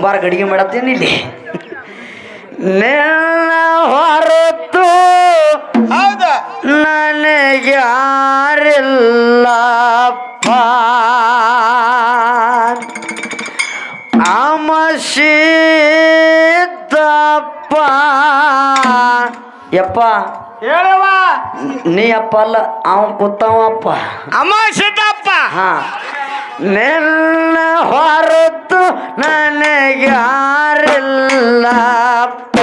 ಕುಂಬಾರ ಗಡಿಗೆ ಮಾಡತ್ತೇನು ಇಲ್ಲಿ? ಹೊರತು ನನಗೆ ಯಾರಿಲ್ಲಪ್ಪ. ಅಮಶಿದ್ದಪ್ಪ. ಯಪ್ಪ ಹೇಳವಾ ನೀ ಅಪ್ಪ ಅಲ್ಲ ಅವ ಕೂತವ ಅಪ್ಪ. ಅಮ ಹಾ. ನಿನ್ನ ಹೊರತು ನನಗ್ಯಾರಿಲ್ಲಪ್ಪ.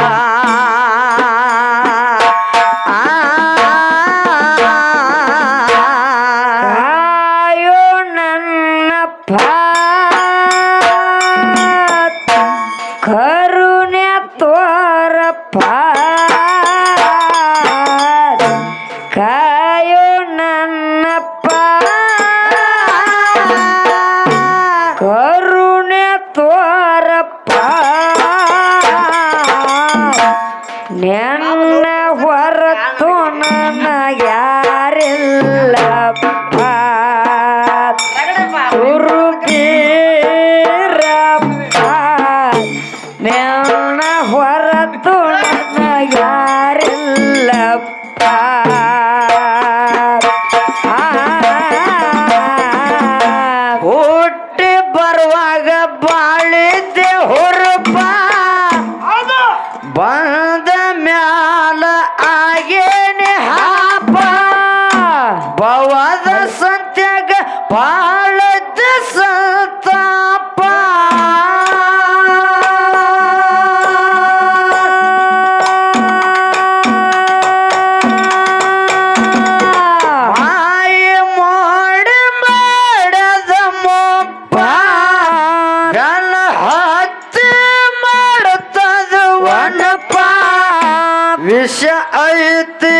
ವಿಷ ಐತಿ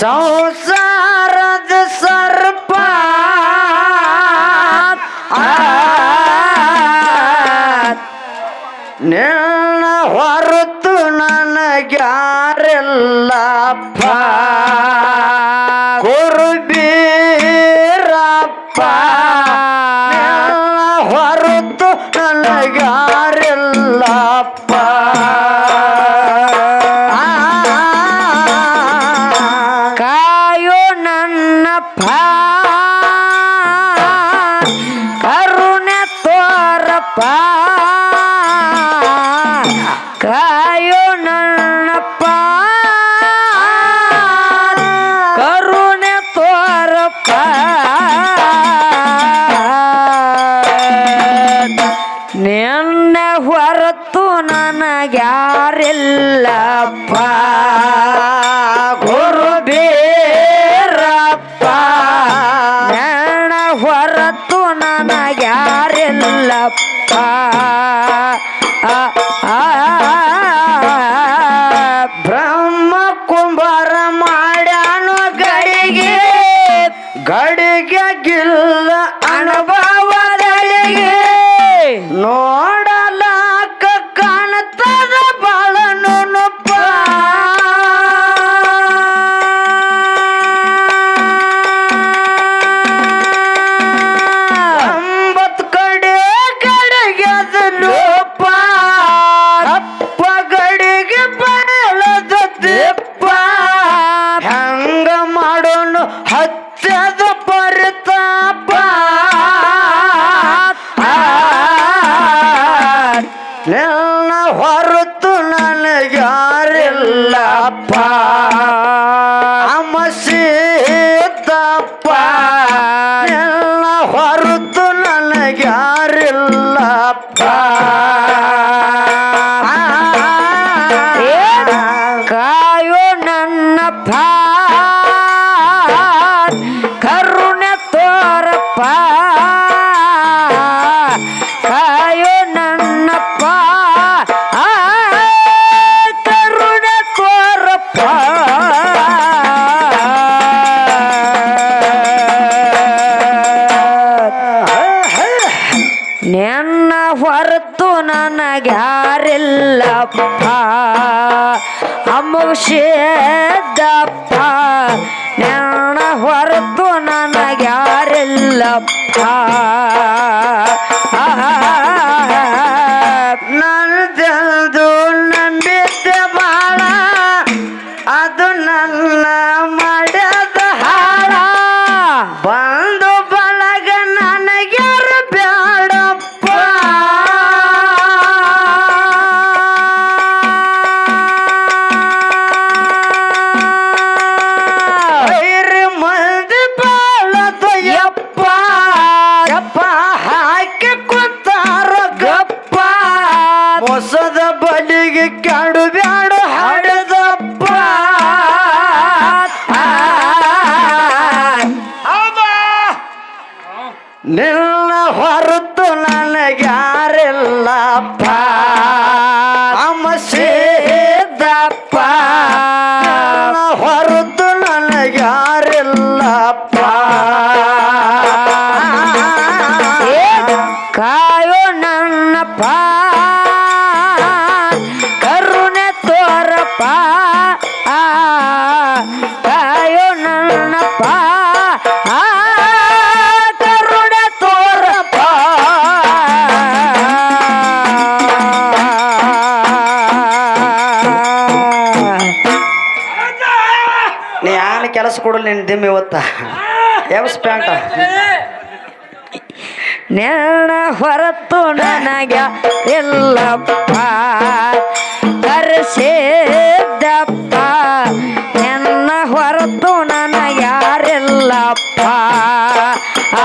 ಸಂಸಾರದ ಸರ್ಪ. ನಿನ್ನ ಹೊರತು ನನಗ್ಯಾರಿಲ್ಲಪ್ಪ. I gotta get a gagila ಶೇದಪ್ಪ ನಾಣ ಹೊರತು ನನಗ್ಯಾರಿಲ್ಲಪ್ಪ. ಬಲಿಗೆ ಕಾಡು ಬ್ಯಾಡ ಹಾಡದಪ್ಪ. ನಿನ್ನ ಬಿದ್ದಿಮ್ಮ ಇವತ್ತ. ಯಾವ ಪ್ಯಾಂಟ ನೇಣ ಹೊರತು ನನಗ ಎಲ್ಲಪ್ಪ ಕರೆಸಿದ್ದಪ್ಪ. ನನ್ನ ಹೊರತು ನನಗ ಆ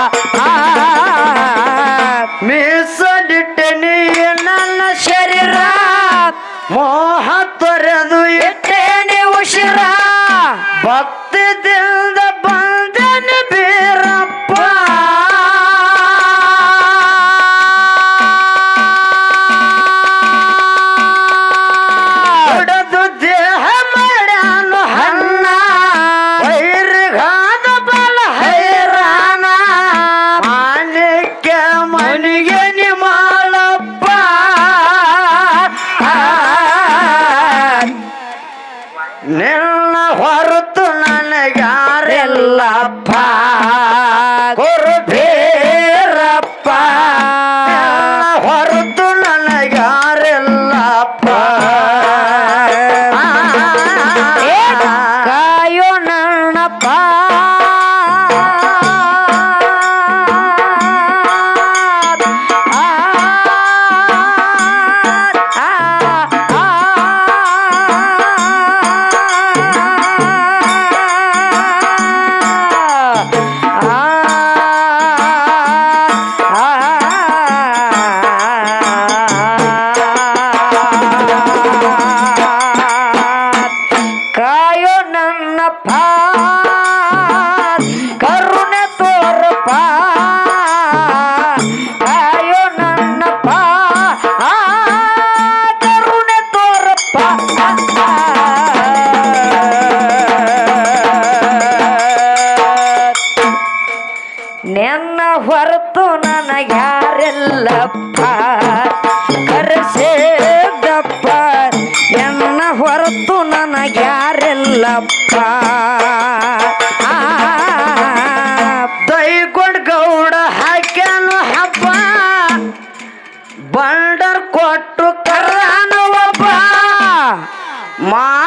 妈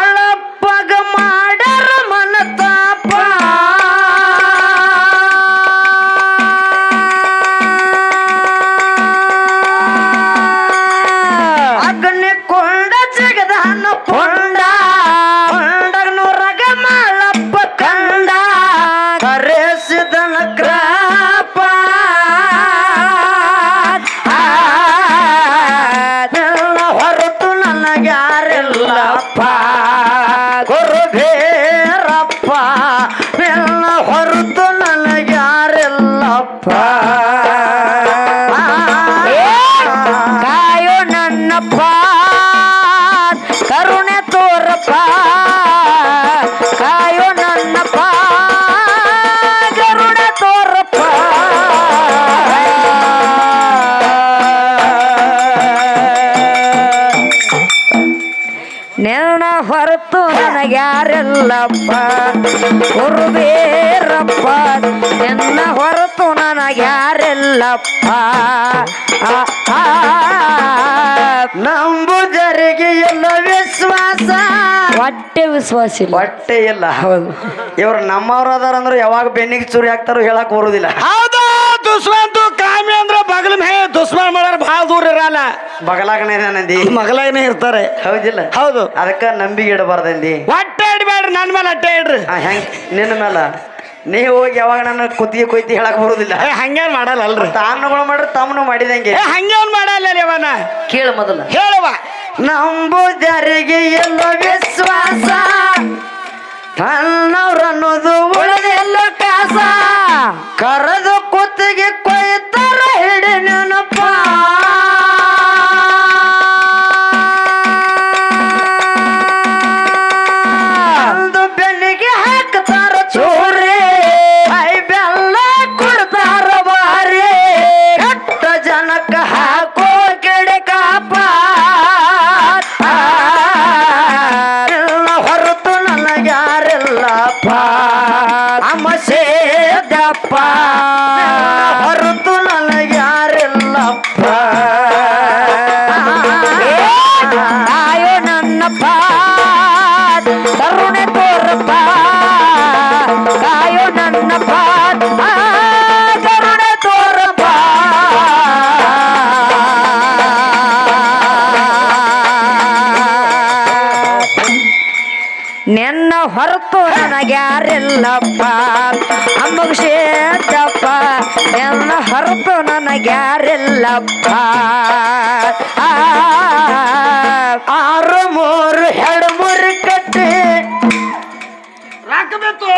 ಹೊರದೇರಪ್ಪ ಬೆಲ್ಲ ಹೊರ ಗುರುಬೇರಪ್ಪ ಎನ್ನ ಹೊರತು ನನಗ್ಯಾರೆಲ್ಲಪ್ಪ ಆ, ನಂಬು ಜರಿಗೆ ಎಲ್ಲ ವಿಶ್ವಾಸ. ಹೊಟ್ಟೆ ವಿಶ್ವಾಸ ಇಲ್ಲ. ಹೊಟ್ಟೆ ಇಲ್ಲ. ಹೌದು. ಇವ್ರು ನಮ್ಮವ್ರ ಅದಾರಂದ್ರೆ ಯಾವಾಗ ಬೆನ್ನಿಗೆ ಚೂರಿ ಹಾಕ್ತಾರೋ ಹೇಳಕ್ ಬರುದಿಲ್ಲ. ಹೌದು ದುಶ್ಮಂತು ಕಾಮಿ ಅಂದ್ರೆ ಬಗಲ ಮೇ ದುಶ್ಮನ್ ಮಾಡೋರು ಭಾಳ ದೂರ ಇರಲ್ಲ. ಬಗಲಾಗನೇ ನಂದಿ. ಮಗಲಾಗನೇ ಇರ್ತಾರೆ. ಹೌದಿಲ್ಲ. ಹೌದು. ಅದಕ್ಕ ನಂಬಿಕೆ ಇಡಬಾರ್ದಂದಿ ಹೊಟ್ಟೆ ಇಡಬೇಡ್ರಿ ನನ್ನ ಮೇಲೆ ಅಟ್ಟೆ ಇಡ್ರಿ. ಹೆಂಗ್? ನಿನ್ನ ಮೇಲ? ನೀ ಹೋಗಿ ಯಾವಾಗ ನನ್ನ ಕುತ್ತಿಗೆ ಕೊಯ್ತಿ ಹೇಳಕ್ ಬರುದಿಲ್ಲ. ಹಂಗೇನ್ ಮಾಡಲ್ಲ ಅಲ್ರಿ ತಾಮ್ನಗಳು ಮಾಡ್ರಿ ತಮ್ಮನು ಮಾಡಿದಂಗೆ. ಹಂಗೇನ್ ಮಾಡಲ್ಲ ಕೇಳ ಕೇಳು ಮೊದಲ. ಹೇಳುವ. ನಂಬುದರಿಗೆ ಎಲ್ಲ ವಿಶ್ವಾಸ ಅನ್ನೋದು ಉಳಿದೆಲ್ಲ ಕಾಸ. ಕರೆದು ಕುತ್ತಿಗೆ ಹೊರತು ಅಮ್ಮ ಅಮ್ಮಗೇದಪ್ಪ ಎಲ್ಲ ಹೊರತು ನನಗ್ಯಾರಿಲ್ಲಪ್ಪ. ಆ, ಆರು ಮೂರು ಎರಡು ಮೂರು ಕಟ್ಟಿ. ರಾಕಬೇಕು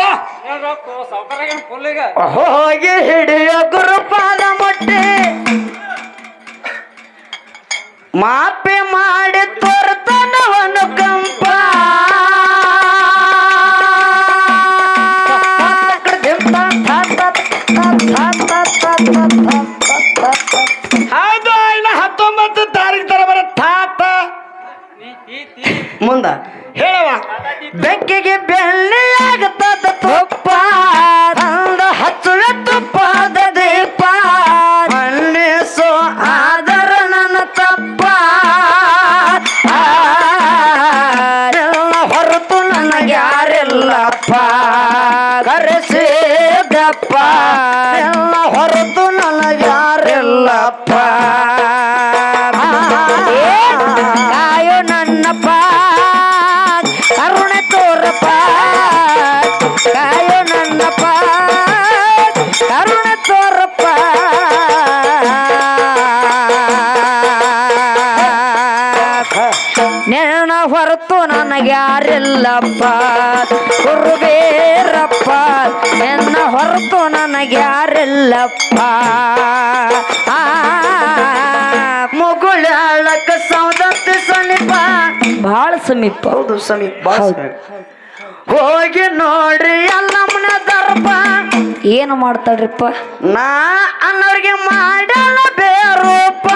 ಹೋಗಿ ಹಿಡಿಯ ಗುರುಪಾದ ಮುಟ್ಟಿ. ಮಾಪೆ ಮಾಡಿ ನನಗ್ಯಾರಿಲ್ಲಪ್ಪ ಕರೆಸಿದಪ್ಪ ಎಲ್ಲ ಹೊರತು ನನಗ್ಯಾರಿಲ್ಲಪ್ಪ ಕಾಯೋ ನನ್ನಪ್ಪ ಕರುಣೆ ತೋರಪ್ಪ. ಕಾಯೋ ನನ್ನಪ್ಪ ಕರುಣೆ ತೋರಪ್ಪ. ನೆನ ಹೊರತು ನನಗ್ಯಾರಿಲ್ಲಪ್ಪ ಹೊರತು ನನಗ್ಯಾರಿಲ್ಲಪ್ಪ ಆ ಮುಗುಳಕ ಸೌದತ್ತಿ ಸಮೀಪ. ಬಹಳ ಸಮೀಪ. ಹೌದು ಸಮೀಪ ಬಾಳ ಹೌದು. ಸಮೀಪ. ಹೋಗಿ ನೋಡ್ರಿ ಎಲ್ಲಮ್ಮನ ದರ್ಪ. ಏನು ಮಾಡ್ತಾಳ್ರಿಪ್ಪ? ನಾ ಅನ್ನೋರಿಗೆ ಮಾಡಲ್ಲ ಬೇರೂಪ.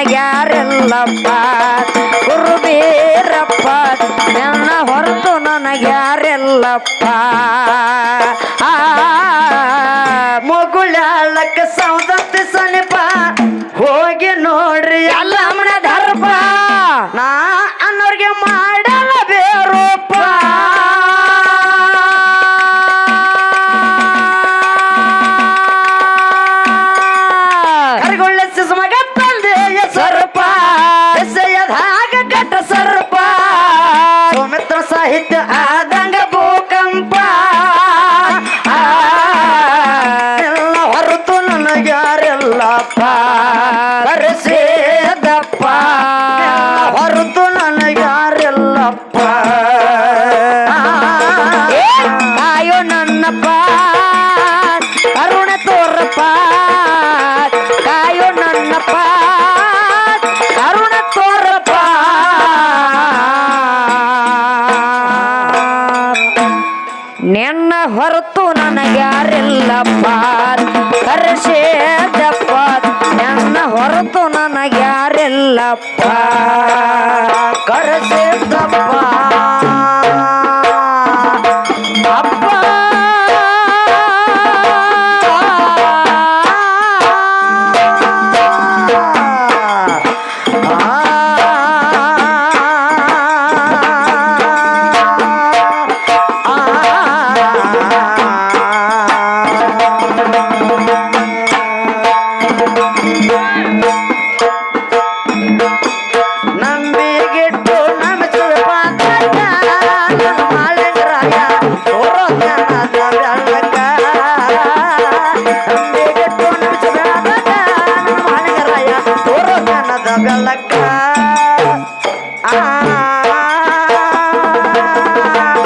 ನನಗ್ಯಾರೆಲ್ಲಪ್ಪ? ಗುರು ಬೀರಪ್ಪ ನನ್ನ ಹೊರತು ನನಗ್ಯಾರೆಲ್ಲಪ್ಪ? ಆ ಮುಗುಳಕ್ಕೆ ಸೌದತ್ತಿ ಸನಿಪ, ಹೋಗಿ ನೋಡ್ರಿ ಎಲ್ಲ ಮನೆ ಧರ್ಮ. ನಾ ಅನ್ನೋರ್ಗೆ ಮಾಡಲ್ಲ ಬೇರೂಪ. ನನಗ್ಯಾರಿಲ್ಲಪ್ಪ